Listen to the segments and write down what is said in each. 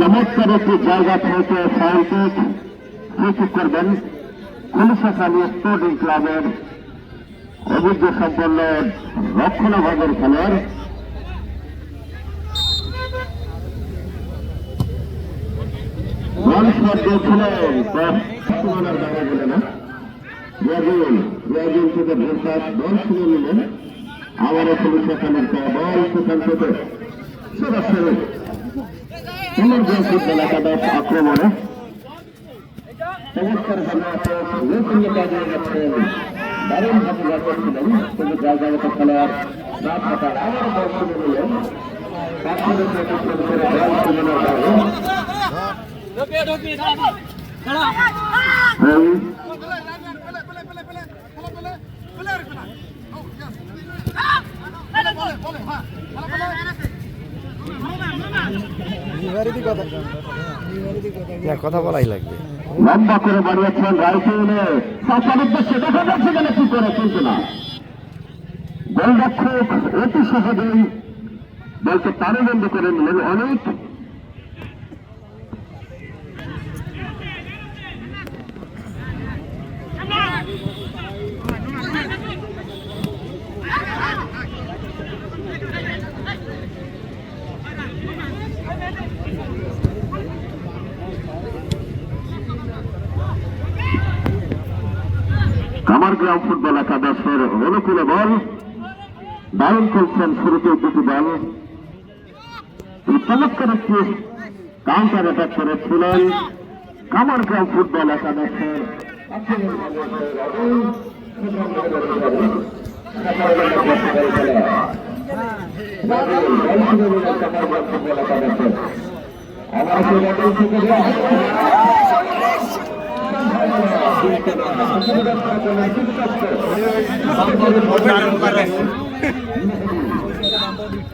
চমৎকার একটি জায়গা থেকে ফাউলকিক ফ্রিকিক করবেন খুলশাখালী স্পোর্টিং ক্লাবের অভিজ্ঞ সম্পন্ন রক্ষণাভাগের খেলোয়াড়। বল শট দিয়েছিলেন সীমানার বাইরে গেলে না ব্রাজিল ব্রাজিল থেকে আবারও খুলশাখালীর বল সেখান থেকে। সরাসরি পুনর্জয় ফুটবল একাদশ আক্রমণে চমৎকার ভাবে কাজে যাচ্ছেন দারুণ ভাবে জয় করছিলেন কিন্তু জায়গাগত খেলোয়াড় না থাকার আবার বল নিলেন করে বল শুনে নেওয়ার ঢোকে কথা। বলাই লাগবে। লম্বা করে বাড়িয়েছেন রাইফেলে উদ্দেশ্যে দেখা যাচ্ছে গেলে কি করে কিন্তু না। গোলরক্ষক অতি সহজেই বলতে তারুবন্দ করে নিলেন অনেক। কামার গ্রাম ফুটবল একাদশের অনুকূলে বল। দারুণ খেলছেন শুরুতে দুটি এই চমৎকার একটি কাউন্টার অ্যাটাক করেছিলেন কামার গ্রাম ফুটবল একাদশের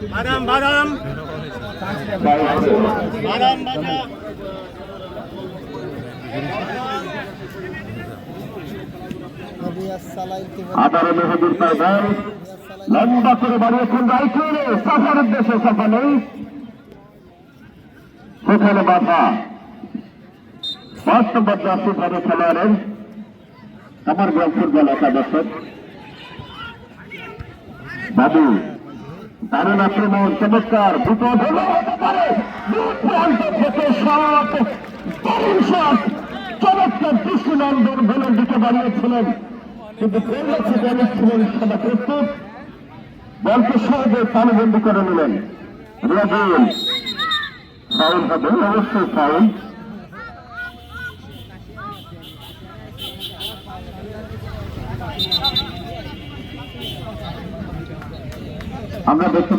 বাদাম বাদাম বাদাম বাদাম আদারে মেহেদুর পাইবেন লম্বা করে বাড়িয়েছেন রাইফেলে সাফার উদ্দেশ্যে সফলে সেখানে বাধা নম্বর জার্সি ভাবে খেলোয়াড়ের। আমার গ্রাম ফুটবল একাদশের। বাবু, দারুণ আক্রমণ, চমৎকার। চমৎকার দৃষ্টিনন্দন গোলের দিকে বাড়িয়েছিলেন। কিন্তু ছিলেন সদা প্রস্তুত। বলকে সহজে তালবন্দি করে নিলেন। রাজুল অবশ্যই ফাউল। আমরা দেখতে